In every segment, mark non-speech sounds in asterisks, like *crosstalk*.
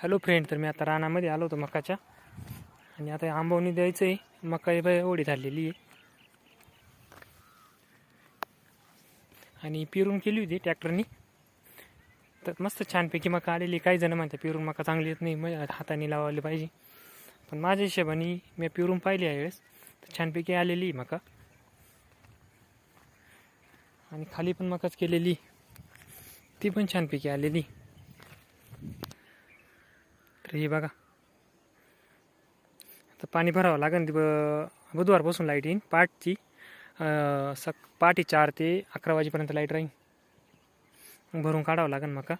Hello friend तर मी आता रानामध्ये आलो होतो मकाच्या. आणि आता आंबवणी द्यायचं आहे मका ही बाय एवढी झालेली आहे. आणि पेरून केली होती ट्रॅक्टरनी. तर मस्त छानपैकी मका आलेली काही जण म्हणतात पेरून मका चांगली येत नाही. मग हाताने लावायला पाहिजे. पण माझ्या हिशोबाने मी पेरून पाहिली आहे वेळेस तर छानपैकी आलेली आहे मका. आणि खाली पण मकाच केलेली. ती पण छानपैकी आलेली. तर हे बघा. आता पाणी भरावं लागेल ती ब- बुधवारपासून लाइट येईन. पाठची सक पाठी चार ते अकरा वाजेपर्यंत लाइट राहीन. भरून काढावं लागेल मका.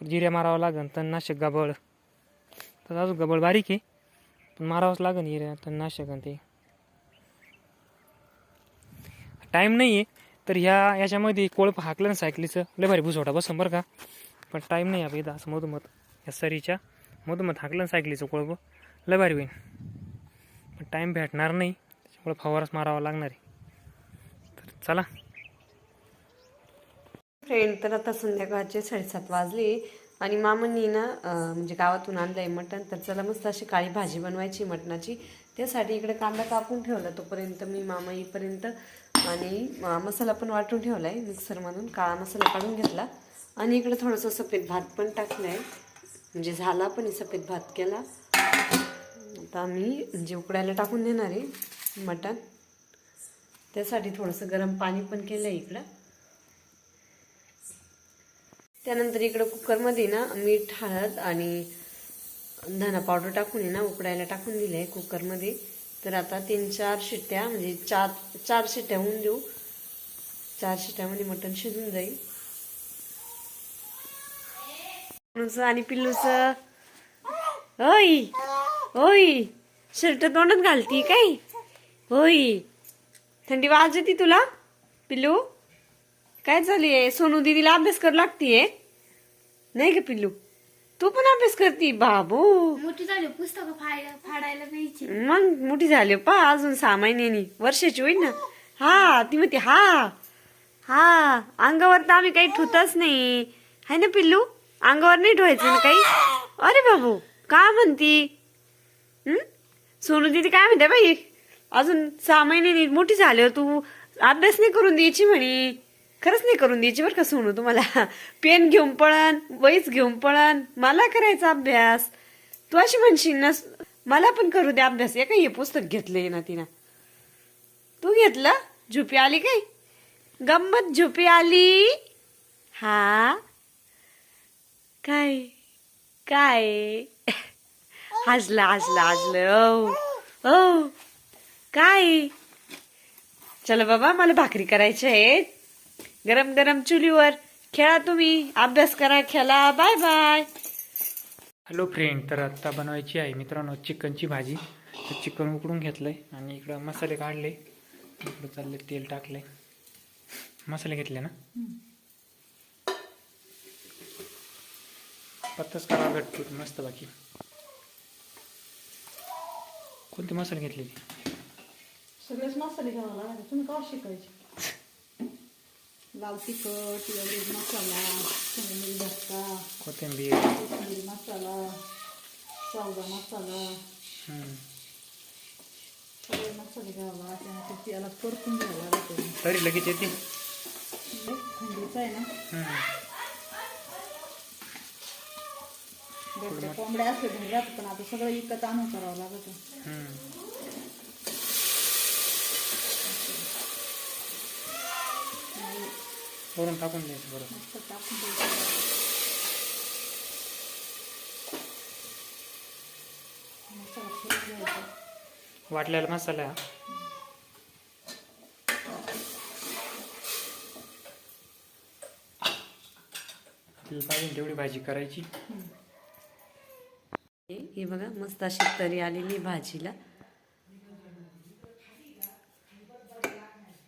तर जिऱ्या मारावं लागेल तणनाशक गबळ. तर अजून गबळ बारीक आहे पण मारावंच लागेल हिऱ्या तणनाशक आणि ते. टाईम नाही आहे तर ह्या याच्यामध्ये कोळप हाकलं ना सायकलीचं लय भारी भुसवटा बसून बरं का. पण टाईम नाही आहे इथं असं मधोमध या सरीच्या. मग मग थाकलं सायकलीचं कोळप लय भारी होईन. पण टाईम भेटणार नाही त्याच्यामुळे फवाराच मारावा लागणार आहे. तर चला. फ्रेंड तर आता संध्याकाळचे साडेसात वाजले आणि मामांनी ना म्हणजे गावातून आणलंय मटण. तर चला मस्त अशी काळी भाजी बनवायची मटणाची. त्यासाठी इकडे कांदा कापून ठेवला तोपर्यंत मी मामा येईपर्यंत. आणि मसाला पण वाटून ठेवला आहे मिक्सरमधून काळा मसाला काढून घेतला. आणि इकडे थोडंसं सफेद भात पण टाकलं आहे म्हणजे झाला पण सफेद भात केला. आता मी म्हणजे उकडायला टाकून देणार आहे मटण. त्यासाठी थोडंसं गरम पाणी पण केलं आहे इकडं. त्यानंतर इकडं कुकरमध्ये ना मीठ हळद आणि धना पावडर टाकून आहे ना उकडायला टाकून दिलं आहे कुकरमध्ये. तर आता तीन चार शिट्ट्या म्हणजे चार चार शिट्ट्या होऊन देऊ. चार शिट्ट्यामध्ये मटण शिजून जाईल पिल्लूचं आणि पिल्लूचं. ओय ओय शर्ट तोंडात घालती काय? होय. थंडी वाजते तुला? पिल्लू? काय चालू सोनू दीदीला अभ्यास करू लागतीये? नाही का पिल्लू. तू पण अभ्यास करती बाबू. मोठी झाली पुस्तकं फाडायला पाहिजे मग मोठी झाली पा अजून सहा महिन्यानी. वर्षाची होईल ना. हा ती म्हणते हा. हा अंगावर तर आम्ही काही ठुतच नाही. हाय ना पिल्लू? अंगावर नाही ठेवायचं ना काही? अरे बाबू का म्हणती? सोनू दीदी काय म्हणते बाई? अजून सहा महिने मोठी झाल्यावर हो तू. अभ्यास नाही करून द्यायची म्हणे. खरंच नाही करून द्यायची बरं का सोनू तुम्हाला. पेन घेऊन पळण वहीच घेऊन पळण मला करायचा अभ्यास. तू अशी म्हणशील ना मला पण करू दे अभ्यास. या काय हे पुस्तक घेतलंय ना तिनं? तू घेतलं? झोपी आली काय? गंमत झोपी आली? हा? काय काय? हसलं हसलं हसलं ओ ओ काय? चला बाबा मला भाकरी करायची आहेत. गरम गरम चुलीवर खेळा तुम्ही. अभ्यास करा खेळा. Bye bye. हॅलो फ्रेंड तर आत्ता बनवायची आहे मित्रांनो चिकनची भाजी. तर चिकन उकडून घेतलं आहे आणि इकडं मसाले काढले. इकडं चालले तेल टाकले मसाले घेतले ना? पत्ताच करा घटफूट मस्त बाकी. कोणते मसाले घेतले सगळेच मसाले घ्यावा लागले तुम्ही का शिकायचे? लाल तिखट एवढे मसाला कोथिंबीर कोथिंबीर. मसाला सावदा मसाला. सगळे मसाले घ्यावा लागले आणि ते याला परतून घ्यावं लागते तरी लगेच येते. थंडीचं आहे ना? घरच्या कोंबड्या असले घरी राहतात पण आता सगळं विकत आणून करावं लागत. हम्म. वरून टाकून द्यायचं बरोबर मस्त टाकून द्यायचं. मसाला घ्यायचा वाटलेला मसाला. आपल्याला पाहिजे तेवढी भाजी करायची. हे बघा मस्त अशी तरी आलेली भाजीला.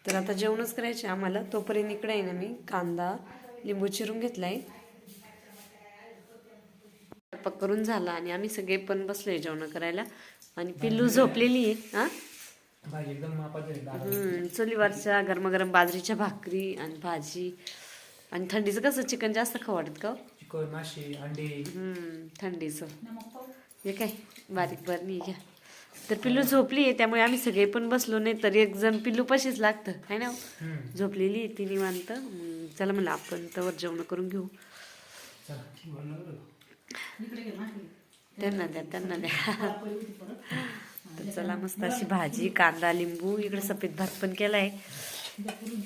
तर आता जेवणच करायचे आम्हाला. तोपर्यंत इकडे आहे ना मी कांदा लिंबू चिरून घेतलाय. स्वयंपाक करून झाला आणि आम्ही सगळे पण बसलोय जेवण करायला. आणि पिल्लू झोपलेली आहे हा? भाजी एकदम मापाची आहे, डाळ. हम्म, चुलीवरच्या गरमागरम बाजरीच्या भाकरी आणि भाजी. आणि थंडीचं कसं चिकन जास्त खाऊ वाटत का हो? चिकन मासे अंडे. हम्म, थंडीचं. हे काय? बारीक बरणी घ्या. तर पिल्लू झोपली आहे त्यामुळे आम्ही सगळे पण बसलो नाही तर एक जण पिल्लू पशीच लागतं है ना. झोपलेली आहे ती निवांत. मग चला म्हणलं आपण तवर जेवण करून घेऊ. त्यांना द्या त्यांना द्या. *laughs* तर चला मस्त अशी भाजी कांदा लिंबू इकडे सफेद भात पण केलाय. द्या करून